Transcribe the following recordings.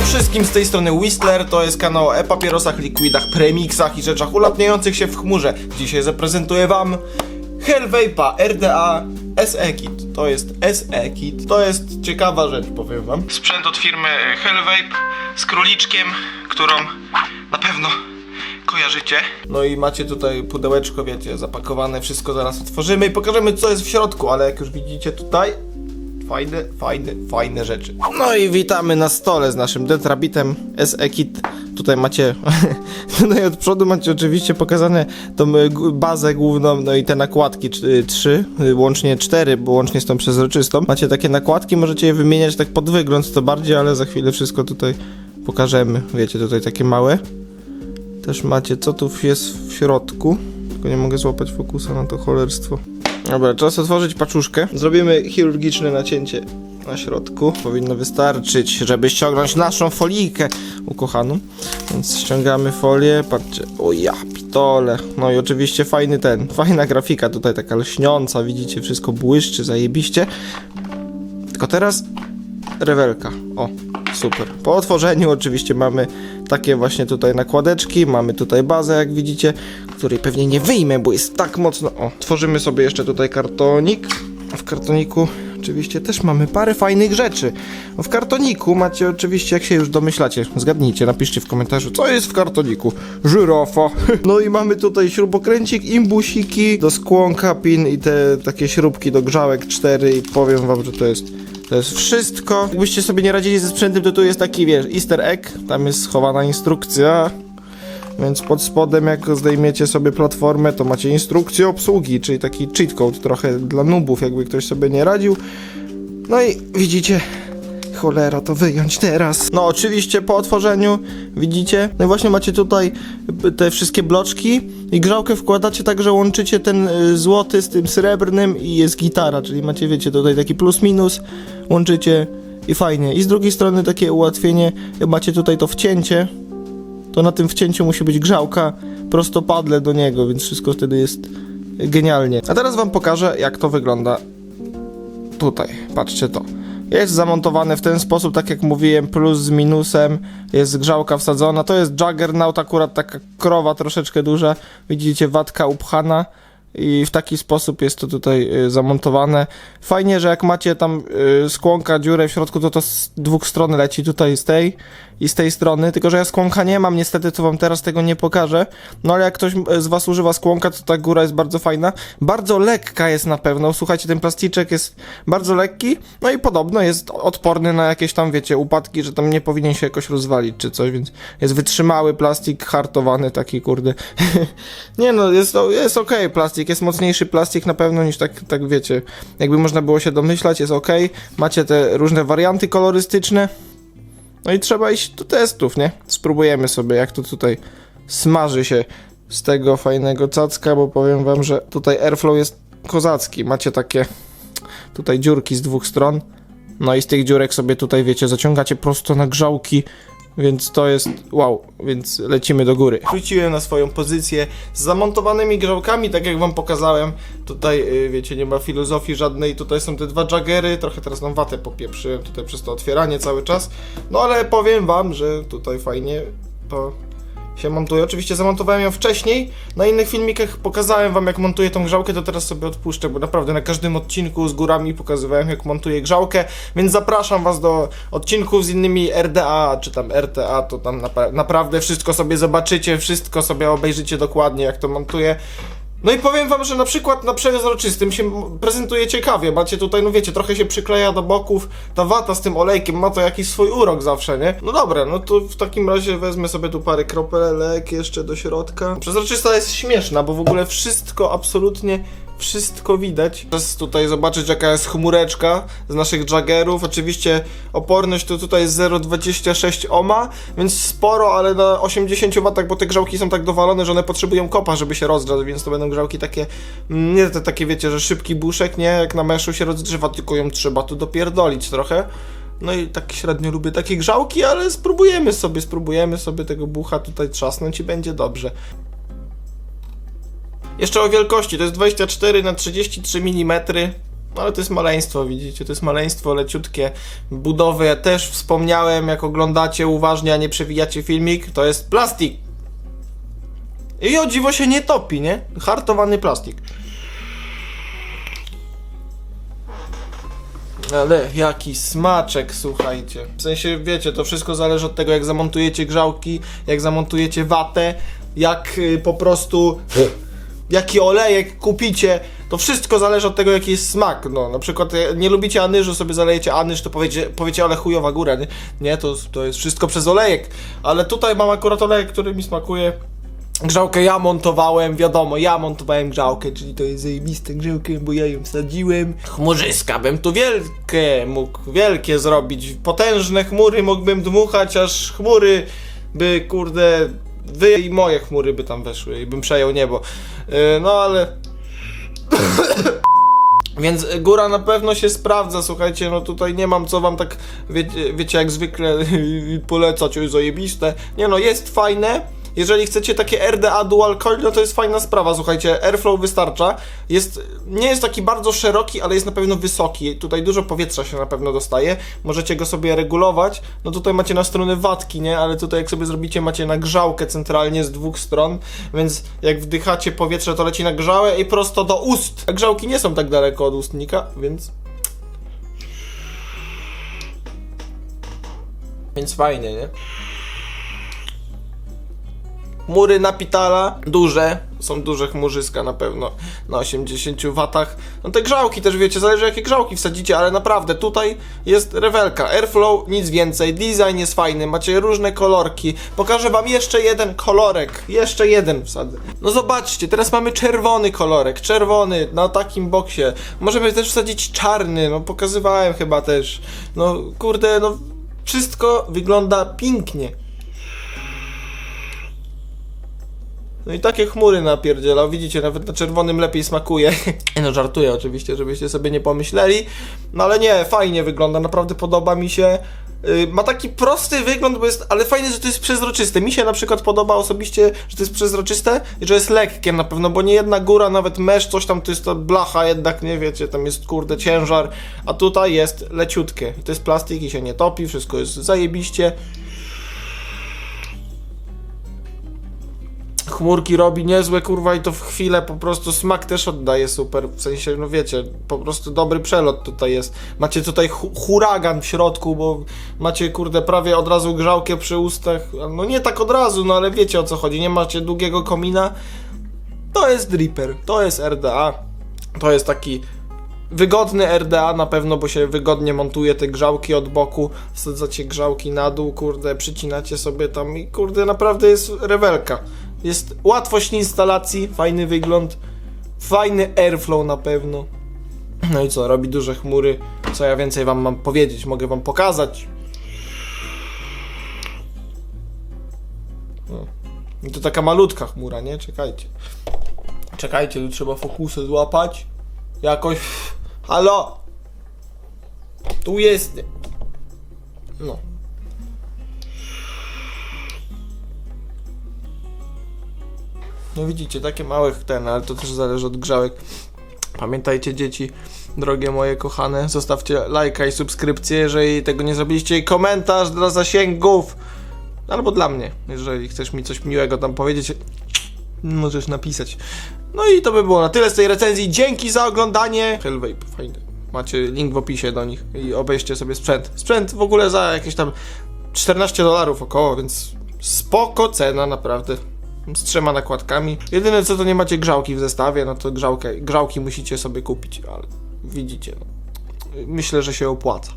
Siemanko wszystkim, z tej strony Whistler, to jest kanał o e-papierosach, likwidach, premiksach i rzeczach ulatniających się w chmurze. Dzisiaj zaprezentuję wam Hellvape'a RDA SE Kit. To jest SE Kit. To jest ciekawa rzecz, powiem wam. Sprzęt od firmy Hellvape z króliczkiem, którą na pewno kojarzycie. No i macie tutaj pudełeczko, wiecie, zapakowane, wszystko zaraz otworzymy i pokażemy co jest w środku, ale jak już widzicie tutaj, Fajne, fajne, fajne rzeczy. No i witamy na stole z naszym Detrabitem SE Kit. Tutaj macie, tutaj od przodu macie oczywiście pokazane tą g- bazę główną, no i te nakładki y, trzy, y, łącznie cztery, bo łącznie z tą przezroczystą. Macie takie nakładki, możecie je wymieniać tak pod wygląd to bardziej, ale za chwilę wszystko tutaj pokażemy. Wiecie, tutaj takie małe. Też macie, co tu jest w środku. Tylko nie mogę złapać fokusa na to cholerstwo. Dobra, czas otworzyć paczuszkę. Zrobimy chirurgiczne nacięcie na środku. Powinno wystarczyć, żeby ściągnąć naszą folijkę ukochaną. Więc ściągamy folię. Patrzcie, o ja, pitole. No i oczywiście fajny ten, fajna grafika tutaj taka lśniąca. Widzicie, wszystko błyszczy, zajebiście. Tylko teraz rewelka. O, super. Po otworzeniu oczywiście mamy takie właśnie tutaj nakładeczki, mamy tutaj bazę, jak widzicie, której pewnie nie wyjmę, bo jest tak mocno. O, tworzymy sobie jeszcze tutaj kartonik. W kartoniku oczywiście też mamy parę fajnych rzeczy. W kartoniku macie oczywiście, jak się już domyślacie, zgadnijcie, napiszcie w komentarzu, co jest w kartoniku. Żyrafa. No i mamy tutaj śrubokręcik, imbusiki do skłonka, pin i te takie śrubki do grzałek 4 i powiem wam, że to jest to jest wszystko. Jakbyście sobie nie radzili ze sprzętem, to tu jest taki, wiesz, easter egg. Tam jest schowana instrukcja. Więc pod spodem, jak zdejmiecie sobie platformę, to macie instrukcję obsługi, czyli taki cheat code trochę dla nubów, jakby ktoś sobie nie radził. No i widzicie, cholera, to wyjąć teraz. No oczywiście po otworzeniu, widzicie, no i właśnie macie tutaj te wszystkie bloczki i grzałkę wkładacie tak, że łączycie ten y, złoty z tym srebrnym i jest gitara, czyli macie, wiecie, tutaj taki plus minus, łączycie i fajnie. I z drugiej strony takie ułatwienie, macie tutaj to wcięcie, to na tym wcięciu musi być grzałka prostopadle do niego, więc wszystko wtedy jest genialnie. A teraz wam pokażę, jak to wygląda tutaj. Patrzcie to. Jest zamontowane w ten sposób, tak jak mówiłem, plus z minusem, jest grzałka wsadzona. To jest Juggernaut, akurat taka krowa troszeczkę duża. Widzicie, watka upchana i w taki sposób jest to tutaj y, zamontowane. Fajnie, że jak macie tam y, skłonka, dziurę w środku, to to z dwóch stron leci, tutaj z tej i z tej strony, tylko że ja skłonka nie mam, niestety to wam teraz tego nie pokażę, no ale jak ktoś y, z was używa skłonka, to ta góra jest bardzo fajna, bardzo lekka jest na pewno, słuchajcie, ten plasticzek jest bardzo lekki, no i podobno jest odporny na jakieś tam, wiecie, upadki, że tam nie powinien się jakoś rozwalić czy coś, więc jest wytrzymały plastik, hartowany taki, kurde, nie no, jest, jest okej plastik, jest mocniejszy plastik na pewno niż tak, tak wiecie, jakby można było się domyślać, jest okej, macie te różne warianty kolorystyczne, no i trzeba iść do testów, nie? Spróbujemy sobie, jak to tutaj smaży się z tego fajnego cacka, bo powiem wam, że tutaj airflow jest kozacki. Macie takie tutaj dziurki z dwóch stron. No i z tych dziurek sobie tutaj, wiecie, zaciągacie prosto na grzałki, więc to jest wow, więc lecimy do góry. Wróciłem na swoją pozycję z zamontowanymi grzałkami, tak jak wam pokazałem. Tutaj, y, wiecie, nie ma filozofii żadnej. Tutaj są te dwa jaggery, trochę teraz nam watę popieprzyłem tutaj przez to otwieranie cały czas. No ale powiem wam, że tutaj fajnie to się montuje. Oczywiście zamontowałem ją wcześniej. Na innych filmikach pokazałem wam jak montuję tą grzałkę, to teraz sobie odpuszczę, bo naprawdę na każdym odcinku z górami pokazywałem jak montuję grzałkę, więc zapraszam was do odcinków z innymi RDA czy tam RTA, to tam napra- naprawdę wszystko sobie zobaczycie, wszystko sobie obejrzycie dokładnie jak to montuję. No i powiem wam, że na przykład na przezroczystym się prezentuje ciekawie. Macie tutaj, no wiecie, trochę się przykleja do boków. Ta wata z tym olejkiem ma to jakiś swój urok zawsze, nie? No dobra, no to w takim razie wezmę sobie tu parę kropelek jeszcze do środka. Przezroczysta jest śmieszna, bo w ogóle wszystko, absolutnie wszystko widać. Teraz tutaj zobaczyć jaka jest chmureczka z naszych jaggerów. Oczywiście oporność to tutaj jest 0,26 ohma, więc sporo, ale na 80 W, bo te grzałki są tak dowalone, że one potrzebują kopa, żeby się rozgrzać, więc to będą grzałki takie, mm, nie te takie wiecie, że szybki buszek, nie jak na meszu się rozgrzewa, tylko ją trzeba tu dopierdolić trochę. No i tak średnio lubię takie grzałki, ale spróbujemy sobie, spróbujemy sobie tego bucha tutaj trzasnąć i będzie dobrze. Jeszcze o wielkości, to jest 24 na 33 mm. No ale to jest maleństwo, widzicie, to jest maleństwo leciutkie. Budowy ja też wspomniałem, jak oglądacie uważnie, a nie przewijacie filmik, to jest plastik. I o dziwo się nie topi, nie? Hartowany plastik. Ale jaki smaczek, słuchajcie. W sensie, wiecie, to wszystko zależy od tego, jak zamontujecie grzałki, jak zamontujecie watę, jak y, po prostu jaki olejek kupicie. To wszystko zależy od tego, jaki jest smak. No, na przykład e, nie lubicie anyżu, sobie zalejecie anyż, to powiecie, powiecie ale chujowa góra, nie? Nie, to, to jest wszystko przez olejek. Ale tutaj mam akurat olejek, który mi smakuje. Grzałkę ja montowałem, wiadomo, ja montowałem grzałkę, czyli to jest zajebiste grzałkę, bo ja ją wsadziłem. Chmurzyska bym tu wielkie mógł, wielkie zrobić, potężne chmury mógłbym dmuchać, aż chmury by, kurde, wy i moje chmury by tam weszły i bym przejął niebo. Yy, no ale... Więc góra na pewno się sprawdza, słuchajcie, no tutaj nie mam co wam tak, wie, wiecie, jak zwykle polecać, oj zajebiste. Nie no, jest fajne. Jeżeli chcecie takie RDA dual coil, no to jest fajna sprawa, słuchajcie, airflow wystarcza. Jest, nie jest taki bardzo szeroki, ale jest na pewno wysoki. Tutaj dużo powietrza się na pewno dostaje. Możecie go sobie regulować. No tutaj macie na strony watki, nie? Ale tutaj jak sobie zrobicie, macie nagrzałkę centralnie z dwóch stron, więc jak wdychacie powietrze, to leci na i prosto do ust. A grzałki nie są tak daleko od ustnika, więc Więc fajnie, nie? Chmury napitala, duże, są duże chmurzyska na pewno, na 80 watach. No te grzałki też wiecie, zależy jakie grzałki wsadzicie, ale naprawdę tutaj jest rewelka, airflow, nic więcej, design jest fajny, macie różne kolorki. Pokażę wam jeszcze jeden kolorek, jeszcze jeden wsadzę. No zobaczcie, teraz mamy czerwony kolorek, czerwony na takim boksie. Możemy też wsadzić czarny, no pokazywałem chyba też. No kurde, no wszystko wygląda pięknie. No i takie chmury napierdzielał, widzicie, nawet na czerwonym lepiej smakuje. no żartuję oczywiście, żebyście sobie nie pomyśleli. No ale nie, fajnie wygląda, naprawdę podoba mi się. Yy, ma taki prosty wygląd, bo jest, ale fajnie, że to jest przezroczyste. Mi się na przykład podoba osobiście, że to jest przezroczyste i że jest lekkie na pewno, bo nie jedna góra, nawet mesz, coś tam, to jest ta blacha jednak, nie wiecie, tam jest kurde ciężar, a tutaj jest leciutkie. To jest plastik i się nie topi, wszystko jest zajebiście. Chmurki robi niezłe, kurwa, i to w chwilę po prostu smak też oddaje super. W sensie, no wiecie, po prostu dobry przelot tutaj jest. Macie tutaj hu huragan w środku, bo macie, kurde, prawie od razu grzałkę przy ustach. No nie tak od razu, no ale wiecie o co chodzi. Nie macie długiego komina. To jest Dripper, to jest RDA. To jest taki wygodny RDA na pewno, bo się wygodnie montuje te grzałki od boku, wsadzacie grzałki na dół, kurde, przycinacie sobie tam i kurde, naprawdę jest rewelka. Jest łatwość instalacji, fajny wygląd, fajny airflow na pewno. No i co, robi duże chmury. Co ja więcej wam mam powiedzieć? Mogę wam pokazać. No. I to taka malutka chmura, nie? Czekajcie. Czekajcie, tu trzeba fokusę złapać. Jakoś. Halo! Tu jest. No. No widzicie, takie małe ten, ale to też zależy od grzałek. Pamiętajcie dzieci, drogie moje kochane, zostawcie lajka i subskrypcję, jeżeli tego nie zrobiliście i komentarz dla zasięgów. Albo dla mnie, jeżeli chcesz mi coś miłego tam powiedzieć, możesz napisać. No i to by było na tyle z tej recenzji. Dzięki za oglądanie. Hellvape, fajny. Macie link w opisie do nich i obejrzcie sobie sprzęt. Sprzęt w ogóle za jakieś tam 14 dolarów około, więc spoko cena naprawdę. Z trzema nakładkami. Jedyne co to nie macie grzałki w zestawie, no to grzałkę, grzałki musicie sobie kupić, ale widzicie. No. Myślę, że się opłaca.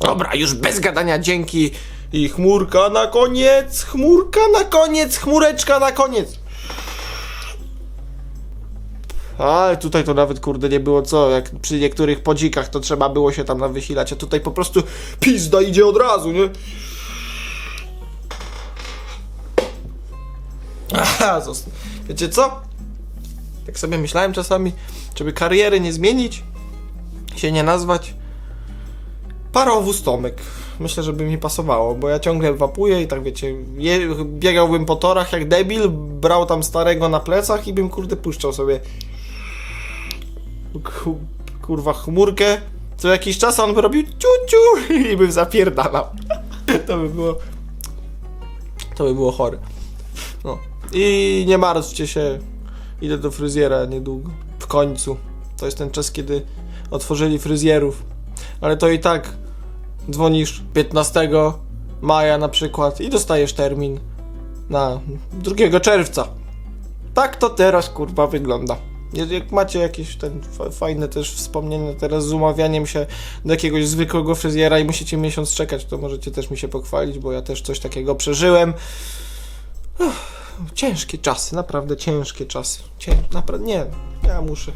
Dobra, już bez gadania, dzięki. I chmurka na koniec, chmurka na koniec, chmureczka na koniec. Ale tutaj to nawet kurde nie było co, jak przy niektórych podzikach to trzeba było się tam nawysilać, a tutaj po prostu pizda idzie od razu, nie? Aha, zosta- wiecie co? Tak sobie myślałem czasami, żeby kariery nie zmienić, się nie nazwać parowóz Tomek. Myślę, że by mi pasowało, bo ja ciągle wapuję i tak wiecie, je, biegałbym po torach jak debil, brał tam starego na plecach i bym kurde puszczał sobie ku- kurwa chmurkę, co jakiś czas on by robił ciu, ciu i by zapierdalał. To by było... To by było chore. No. I nie martwcie się, idę do fryzjera niedługo. W końcu. To jest ten czas, kiedy otworzyli fryzjerów. Ale to i tak dzwonisz 15 maja na przykład i dostajesz termin na 2 czerwca. Tak to teraz kurwa wygląda. Jak- macie jakieś ten fa- fajne też wspomnienia teraz z umawianiem się do jakiegoś zwykłego fryzjera i musicie miesiąc czekać, to możecie też mi się pochwalić, bo ja też coś takiego przeżyłem. Uff, ciężkie czasy, naprawdę ciężkie czasy. Cię, naprawdę, nie, ja muszę.